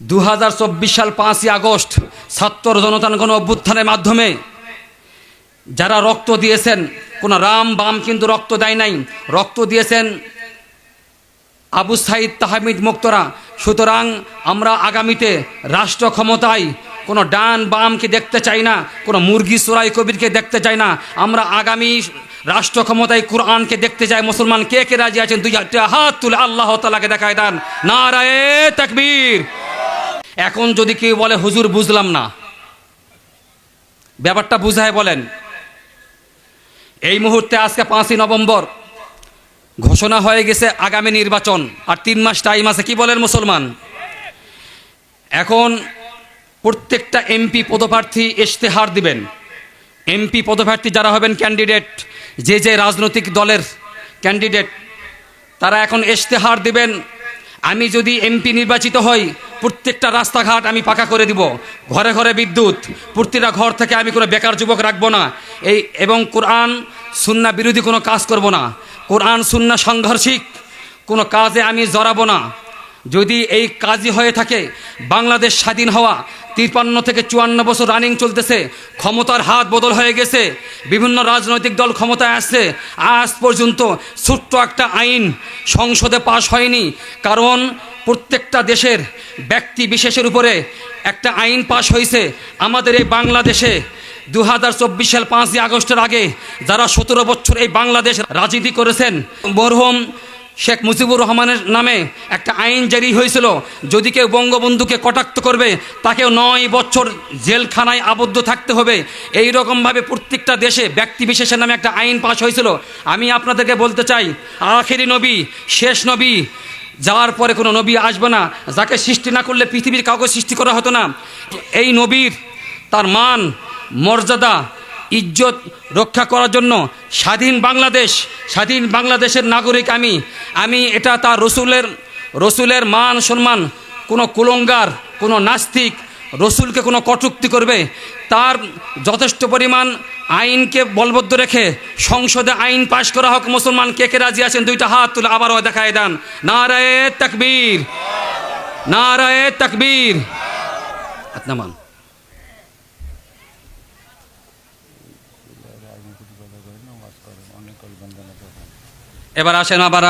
দু হাজার চব্বিশ সাল পাঁচই আগস্ট ছাত্র জনতার গণ অভ্যুত্থানের মাধ্যমে যারা রক্ত দিয়েছেন, কোনো রাম বাম কিন্তু রক্ত দেয় নাই। রক্ত দিয়েছেন আবু সাইদ তাহমিদ মুক্তরা। সুতরাং আমরা আগামীতে রাষ্ট্র ক্ষমতায় কোনো ডান বামকে দেখতে চাই না, কোনো মুরগি সোরাই কবিরকে দেখতে চাই না। আমরা আগামী রাষ্ট্র ক্ষমতায় কোরআনকে দেখতে চাই। মুসলমান কে কে রাজি আছেন? দুই হাত তুলে আল্লাহ তালাকে দেখায় দেন। নারায়ে তাকবীর। এখন যদি কেউ বলে, হুজুর, বুঝলাম না। ব্যাপারটা বুঝায় বলেন। এই মুহূর্তে আজকে পাঁচই নভেম্বর, ঘোষণা হয়ে গেছে আগামী নির্বাচন, আর তিন মাস টাইম আছে। কি বলেন মুসলমান? এখন প্রত্যেকটা এমপি পদপ্রার্থী ইশতেহার দিবেন। এমপি পদপ্রার্থী যারা হবেন ক্যান্ডিডেট যে যে রাজনৈতিক দলের ক্যান্ডিডেট তারা এখন ইশতেহার দিবেন। আমি যদি এমপি নির্বাচিত হই প্রত্যেকটা রাস্তাঘাট আমি পাকা করে দিব। ঘরে ঘরে বিদ্যুৎ, প্রতিটা ঘর থেকে আমি কোনো বেকার যুবক রাখব না। এই এবং কোরআন, সুন্না বিরোধী কোনো কাজ করব না। কোরআন, সুন্না সংঘর্ষিক, কোনো কাজে আমি জড়াবো না। যদি এই কাজই হয়ে থাকে, বাংলাদেশ স্বাধীন হওয়া তিপ্পান্ন থেকে চুয়ান্ন বছর রানিং চলতেছে, ক্ষমতার হাত বদল হয়ে গেছে, বিভিন্ন রাজনৈতিক দল ক্ষমতায় আসছে, আজ পর্যন্ত ছোট্ট একটা আইন সংসদে পাশ হয়নি। কারণ প্রত্যেকটা দেশের ব্যক্তি বিশেষের উপরে একটা আইন পাশ হয়েছে। আমাদের এই বাংলাদেশে দু হাজার চব্বিশ সাল পাঁচই আগস্টের আগে যারা সতেরো বছর এই বাংলাদেশ রাজনীতি করেছেন, মরহুম শেখ মুজিবুর রহমানের নামে একটা আইন জারি হয়েছিল, যদি কেউ বঙ্গবন্ধুকে কটাক্ত করবে, তাকেও নয় বছর জেলখানায় আবদ্ধ থাকতে হবে। এই রকমভাবে প্রত্যেকটা দেশে ব্যক্তি বিশেষের নামে একটা আইন পাশ হয়েছিল। আমি আপনাদেরকে বলতে চাই, আখেরি নবী, শেষ নবী যাওয়ার পরে কোনো নবী আসবে না। যাকে সৃষ্টি না করলে পৃথিবীর কাউকে সৃষ্টি করা হতো না। এই নবীর তার মান, মর্যাদা, ইজ্জত রক্ষা করার জন্য স্বাধীন বাংলাদেশ, স্বাধীন বাংলাদেশের নাগরিক আমি। আমি এটা তার রসুলের রসুলের মান সম্মান, কোনো কুলঙ্গার, কোনো নাস্তিক রসুলকে কোনো কটুক্তি করবে। তার যথেষ্ট পরিমাণ আইনকে বলবদ্ধ রেখে সংসদে আইন পাশ করা হোক, মুসলমান কে কে রাজি আছেন? দুইটা হাত তুলে আবারও দেখায় দেন। নারায়ে তাকবীর। নারায়ে তাকবীর। নামান। এবার আসেন আবার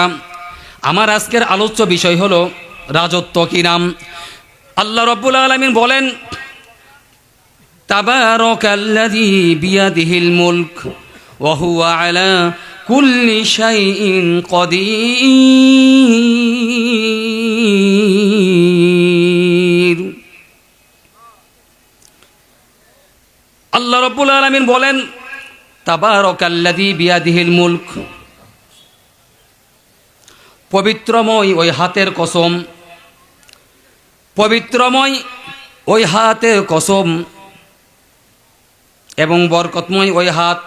আমার আজকের আলোচ্য বিষয় হলো রাজত্ব কি নাম? আল্লাহ রব্বুল আলমিন বলেন তাবারকাল্লাযী বিয়াদিহিল মুলক, ওয়া হুয়া আলা কুল্লি শাইইন কদির। আল্লাহ রব্বুল আলমিন বলেন, তাবারকাল্লাযী বিয়াদিহিল মুলক, পবিত্রময় ওই হাতের কসম, পবিত্রময় ওই হাতের কসম এবং বরকতময় ওই হাত।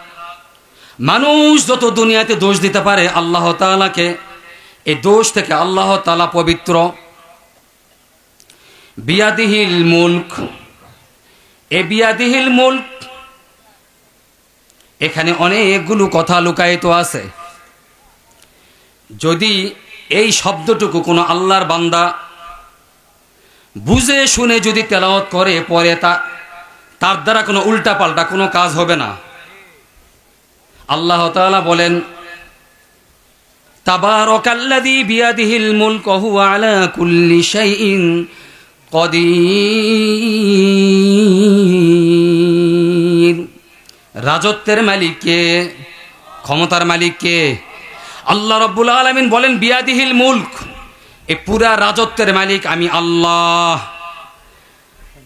মানুষ যত দুনিয়াতে দোষ দিতে পারে, আল্লাহ তালাকে এই দোষ থেকে আল্লাহ তালা পবিত্র। বিয়াদিহিল মুল্ক। এ বিয়াদিহিল মুল্ক, এখানে অনেকগুলো কথা লুকায়িত আছে। যদি এই শব্দটুকু কোনো আল্লাহর বান্দা বুঝে শুনে যদি তেলাওয়াত করে, পরে তা তার দ্বারা কোনো উল্টা পাল্টা কোনো কাজ হবে না। আল্লাহ তাআলা বলেন রাজত্বের মালিক কে? ক্ষমতার মালিক কে? আল্লাহ রব্বুল আলমিন বলেন, বিয়াদিহিল মুল্ক। এ পুরা রাজত্বের মালিক আমি আল্লাহ।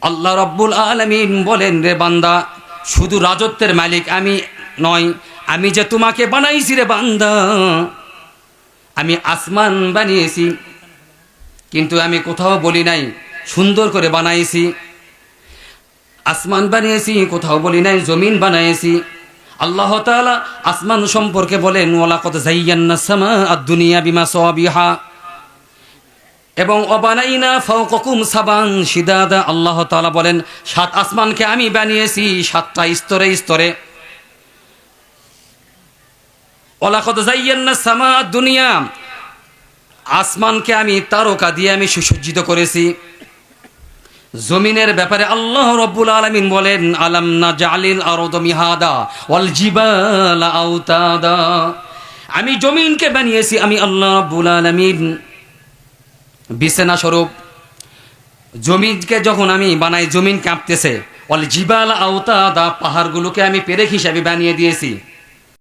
আল্লাহ রব্বুল আলমিন বলেন, রে বান্দা, শুধু রাজত্বের মালিক আমি নয়, আমি যে তোমাকে বানাইছি রে বান্দা, আমি আসমান বানিয়েছি, কিন্তু আমি কোথাও বলি নাই, সুন্দর করে বানাইছি, আসমান বানিয়েছি, কোথাও বলি নাই, জমিন বানাইছি। আল্লাহ তাআলা আসমান সম্পর্কে বলেন, ওয়ালাকাদ যায়্যান্না সামা আর দুনিয়া বিমা সাবিহা এবং অবানাইনা ফকুম সাবান শিদাদা আল্লাহ তাআলা বলেন, সাত আসমানকে আমি বানিয়েছি, সাতটা স্তরে স্তরে। ওয়ালাকাদ যায়্যান্না সামা আদ-দুনিয়া আসমানকে আমি তারকা দিয়ে আমি সুসজ্জিত করেছি। জমিনের ব্যাপারে আল্লাহ রব্বুল আলমিন বলেন, আলাম না জালিল আরদ মিহাদা ওয়াল জিবালা আউতাদা আমি জমিনকে বানিয়েছি, আমি আল্লাহ রব্বুল আলমিন। বিছানা স্বরূপ। জমিনকে যখন আমি বানাই, জমিন কাঁপতেছে। অল জিবাল আওতা দা পাহাড়গুলোকে আমি পেরেক হিসাবে বানিয়ে দিয়েছি।